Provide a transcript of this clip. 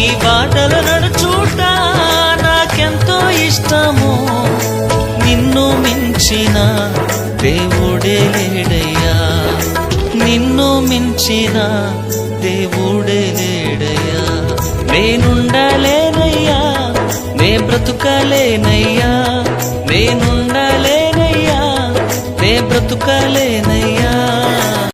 నీ బాటలు నడుచుట నాకెంతో ఇష్టము. నిన్ను మించిన దేవుడే లేడయ్యా. నిన్ను మించిన దేవుడే లేడయ్యా. నేనుండలేనయ్యా నే బ్రతుకలేనయ్యా. నేనుండలేనయ్యా నే బ్రతుకలేనయ్యా.